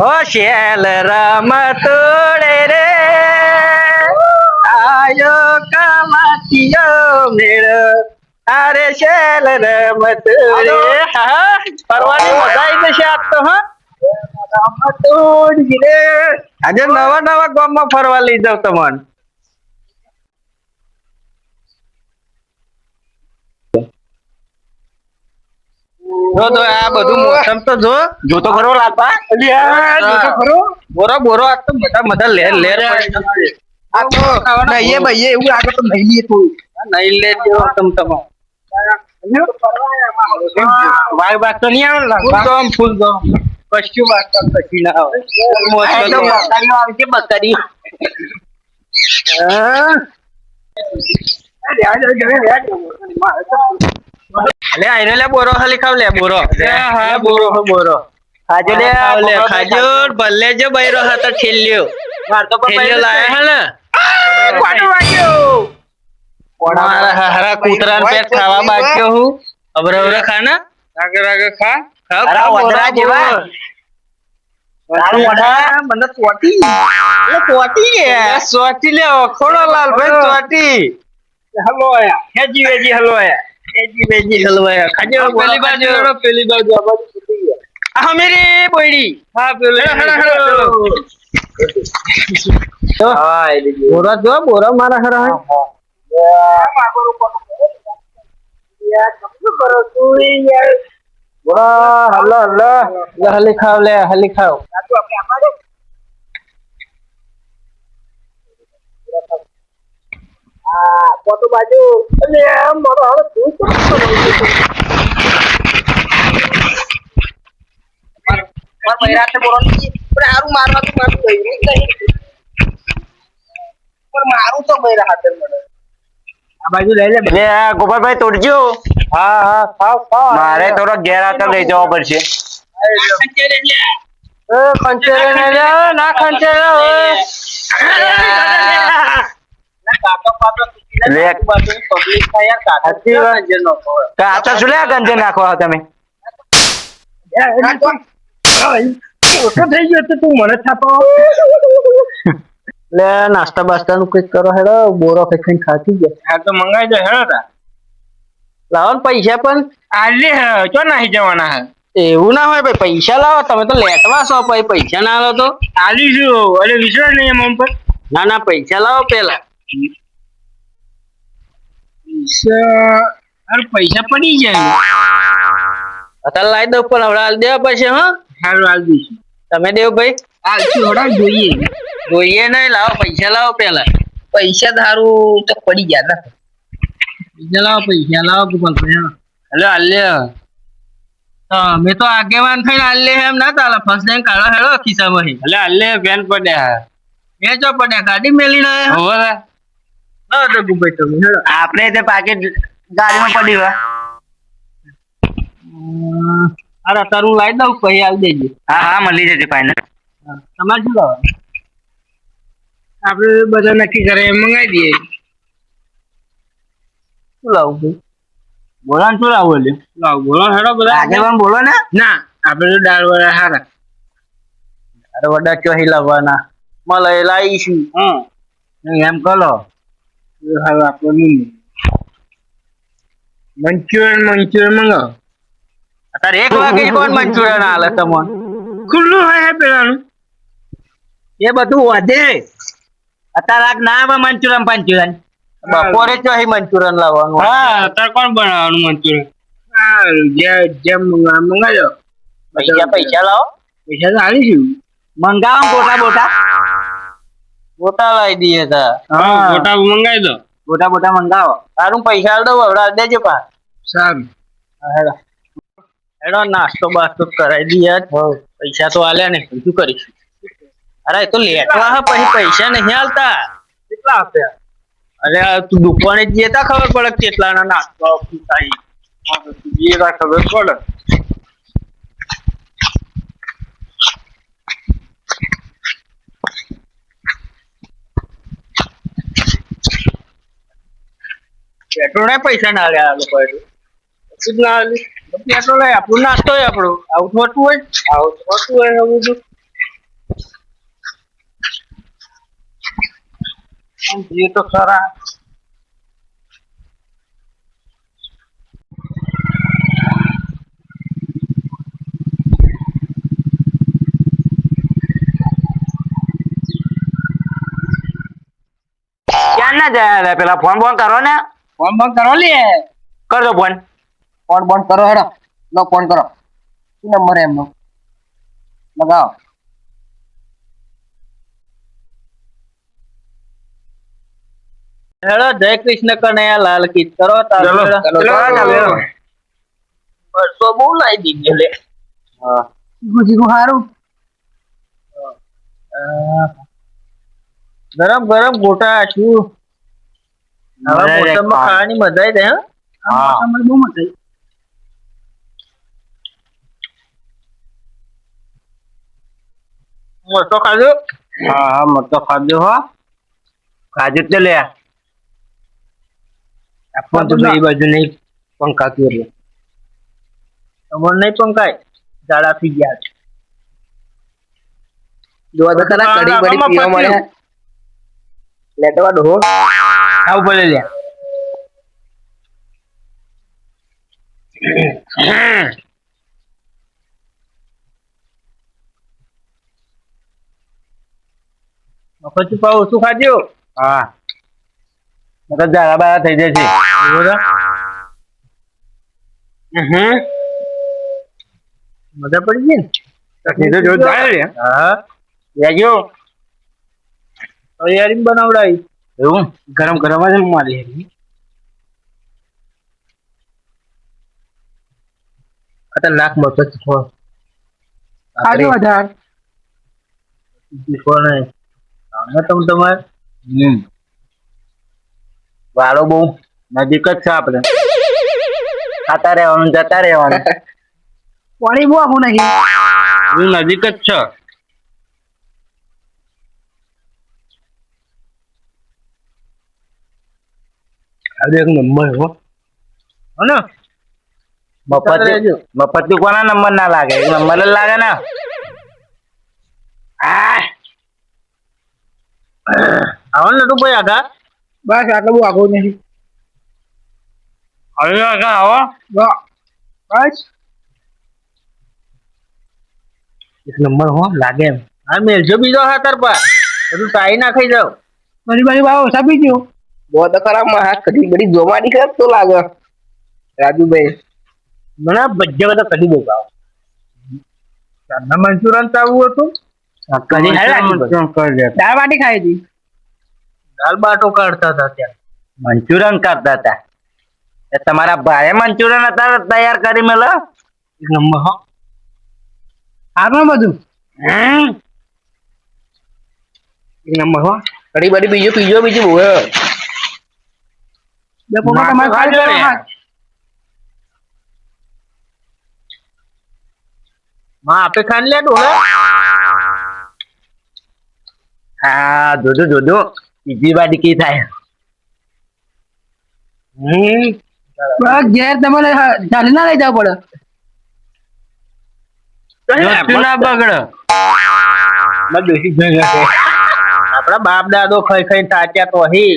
ઓ shell રમ તોડે રે. આયો કમાતિયો મેળ. અરે શેલ રમ તોડે હા ફરવાની મજા આવી જશે આજ તો હા. રમ તોડી રે. આજે નવા નવા ગામમાં ફરવા લઈ જાવ તમને જો તો આ બધું મોસમ તો જો જો તો ખરો લાપા જો તો ખરો? બોરો બોરો આ તો બધા બધા લેર લેર નહીં આ તો નહીએ ભાઈએ એવું આગળ તો નહીં લે થોડું નહીં લે તેવો તમ તમ. વાય વાગ તો નહીં આવે ફૂલ દોમ ફૂલ દોમ કશું વાત તો કશી ના તો આવે છે બકરી. હા. અલે આઈને લે બોરો ખાલી ખાવ લે બોરો હા બોરો હો બોરો ખાજો લે લે ખાજો ભલે જો બૈરો હતો ઠેલ્યો માર તો ઠેલ્યો લાયા હે ને કોણ વાગ્યો મારા હારા કૂતરાન પેટ ખાવા બાક્યો હું અબરે અબરે ખા ને રાગે રાગે ખા ખાવ અરે ખાવ વદરા બોરો, જેવા. બોરો. તારું વડા મને સોટી એટલે સોટી કે સોટી લે ખોડો લાલ ભાઈ સોટી હલો આયા હેજી વેજી હલો આયા હેજી વેજી હલવાયા. ખાજો પેલી બાજુ પેલી બાજુ આ બાજુ ગયા. આ મેરી બોયડી. હા પેલી હેડો, હેડો. બોરા જો બોરા મારા ખરા હે. બોરા હલી ખાવ લે હલી ખાવ. આપણે હલી ખાવ બાજુ અને એમ મારો હવે તું કેમ મારા બૈરાતે બોરો નહીં. પણ હારું મારવા તો મારું બૈરું જ નહીં. પણ મારું તો બૈરા હાથે આ બાજુ લઈ લે લે આ ગોપાલભાઈ તોડજો હા હા ખાવ ખાવ મારે થોડો ઘેર આવતા લઈ જવો પડશે ખંચેરે ને ખંચેરે public થાય યાર, કાકા. કાચા શું લે ગંજે નાખો તમે? ઓછો થઈ ગયો તો તું મને થાપો લે નાસ્તા બાસ્તા નું કંઈક કરો હેડો બોરો ફેંકીને ખાતી ગયા. હા તો મંગાઈ દે હેડો. લાવો ને પૈસા પણ. આજે ચો નાહી જવાના હે. એવું ના હોય ભાઈ પૈસા લાવો તમે તો લેટવા છો ભાઈ પૈસા ના લો તો. આલી છું અરે વિશ્વાસ નહીં એમ પર ના ના પૈસા લાવો પેલા પૈસા અરે પૈસા પડી જાય. અત્યારે લાવી દઉં પણ હવે હાલ દેવા પછી હા? સારું હાલ દઈશું. તમે દેવ ભાઈ? આલશું હોડા જોઈએ. જોઈએ નહીં લાવો પૈસા લાવો પેલા પૈસા ધારું તો પડી ગયા ને પૈસા લાવો પૈસા લાવો ગોપાલ ભાઈ એટલે હાલે અમે તો આગેવાન થઈને હાલે એમ ના તાલે ફર્સ્ટ ટાઈમ કાઢો હેડો ખિસ્સામાં એટલે આલે પેન પડ્યા. જો પડ્યા ગાડી મેલી ના હવે. ના તો તમે હેડો. આપણે તે પાકેટ ગાડીમાં પડી વા અરે તારું લાવી દઉં પછી આવી દેજે. હા હા મળી જશે ફાઇનલ તમારે શું લાવો આપણે બધા નક્કી કરે એમ મંગાવી દઈએ. શું લાવું ભાઈ? બોલા શું લાવો એટલે? લાવ બોલો હેડો બધા. આગેવાન બોલો ને? ના આપણે તો દાળ વડા હારા. અરે વડા ચોહી લાવવાના? મળે લાવીશું હમ એમ કરો હવે આપણે નહીં મંચુરિયન મંચુરિયન મંગાવો અત્યારે એક વાગે જ કોણ મંચુરિયન હાલે તમને ખુલ્લું હોય હે પેલાનું એ બધું વધે અત્યારે આગ ના આવે મંચુરિયન પંચુરિયન બપોરે ચોહી મંચુરિયન લાવવાનું હા અત્યારે કોણ બનાવવાનું મંચુરિયન સારું જે જેમ મંગા મંગાજો પૈસા પૈસા લાવો પૈસા તો આલીશું મંગાવો ગોટા બોટા ગોટા લાવી દઈએ તા. હા. ગોટા મંગાવી દો. ગોટા બોટા મંગાવો. તારું પૈસા આલ દઉં વડા દેજો પા સારું. હેડો. હેડો નાસ્તો બાસ્તો કરાવી દઈએ પૈસા તો આલ્યા ને શું કરીશું? અરે તો લેટવા હે પછી પૈસા નહીં આલતા. કેટલા આપ્યા? અરે તું દુકાને જ જતા ખબર પડે કેટલાના નાસ્તો થાય એ તા ખબર પડે. પેટ્રોલ પૈસા ના લે આ લોકો એટલે. નાસ્તો હોય આપણું. આવું થતું હોય? આવું થતું હોય તો ક્યાં ના જાય પેલા ફોન બોન કરો ને. ફોન બંધ કરો લે. કર દો ફોન. ફોન બંધ કરો હેડો. લો ફોન કરો. શું નંબર એમનો? લગાવો. હેલો જય કૃષ્ણ કનૈયા લાલ કી કરો તાર ચલો. ચલો. બસો બહુ લાવી દીધો લે. સારું ગરમ ગરમ ગોટા શું મજા હવે આવી જાય મોસમમાં ખાવાની મજા આવી જાય હા. હા. બહુ મજા આવી મોટો ખાધો હા હા મત ખાજો હો. ખાજો જ લે. ફોન તો બે બાજુ નહીં પંખા કર્યો. તમારે નહીં પંખાય ઝાડા પી ગયા છે. જોવા તો ખરા કઢી બડી પીવા મળ્યા. લેટવા ડોહો આવું પડે લે મફત પાવ ઓછું ખાજો હા. મતલબ ઝાડા બારા થઈ છે હમ મજા પડી ગઈ ને? તો હા. લેજો તૈયારી બનાવડાવી. એવું? ગરમ ગરમ જ મારી ખતરનાક મફત છો તમે તમારે હમ. વાળો બહુ નજીક જ છે આપણે. ખાતા રહેવાનું જતા રહેવાનું. પાણી બહુ આખું નહીં. નજીક જ છે. આજે એક નંબર હો હો. ને મફત. મફતથી કોના નંબર ના લાગે. એક નંબર જ લાગે ને? આવો ને નટુ ભાઈ આગા બસ આટલું બહુ આખું નથી હવે આગળ આવો. બસ. એક નંબર હો લાગે એમ. હા મેલજો બીજો હાથર પર બધું તાઈ નાખી જાવ મારી મારી બાબા ઓછા પી ગયો. બહુ તો ખરા માં હાથ કઢી બધી જોવાની ખરાબ તો લાગે. રાજુભાઈ. મને ભજ્યા બધા કઢી બહુ ભાવ. ચારના મંચુરન ચાવવું હતું. કરી દાળ બાટી ખાઈ હતી? દાળ બાટો કાઢતા હતા ત્યાં. મંચુરન કાઢતા હતા. એ તમારા ભાઈએ મંચુરન અત્યારે તૈયાર કરી મેલો? એક નંબર હો. આગળ બધું? એક નંબર હો. કઢી બડી બીજું પીજો બીજું બહુ તમારે ખાઈ ખાજો લેવાનો ને. હાથ. માં આપે ખાન લે ડોલે હા જોજો જોજો. બીજી બાડી કી થાય? હમ. ઘેર તમારે ચાલી ના લઈ જવું પડે. ના બગડ. આપડા બાપ દાદો ખાઈ ખાઈ સાચ્યા તો હી.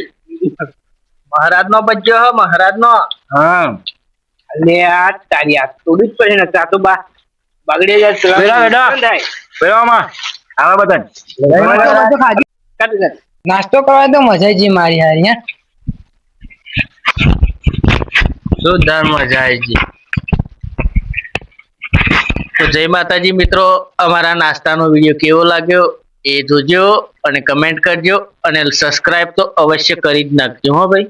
મહારાજ નો બચ્ચો હ મહારાજ નો હા. લે આ તારી આ થોડી જ પડે ને ચા તો બા. બગડે જાય તો બેડા, બેડા. બેડા માં આવા બધા. નાસ્તો કરવા તો મજા જી મારી હારી હે. જોરદાર મજા આવી ગઈ? તો જય માતાજી મિત્રો અમારા નાસ્તાનો વીડિયો કેવો લાગ્યો એ જોજો અને કમેન્ટ કરજો અને સબસ્ક્રાઇબ તો અવશ્ય કરી જ નાખજો હો ભાઈ.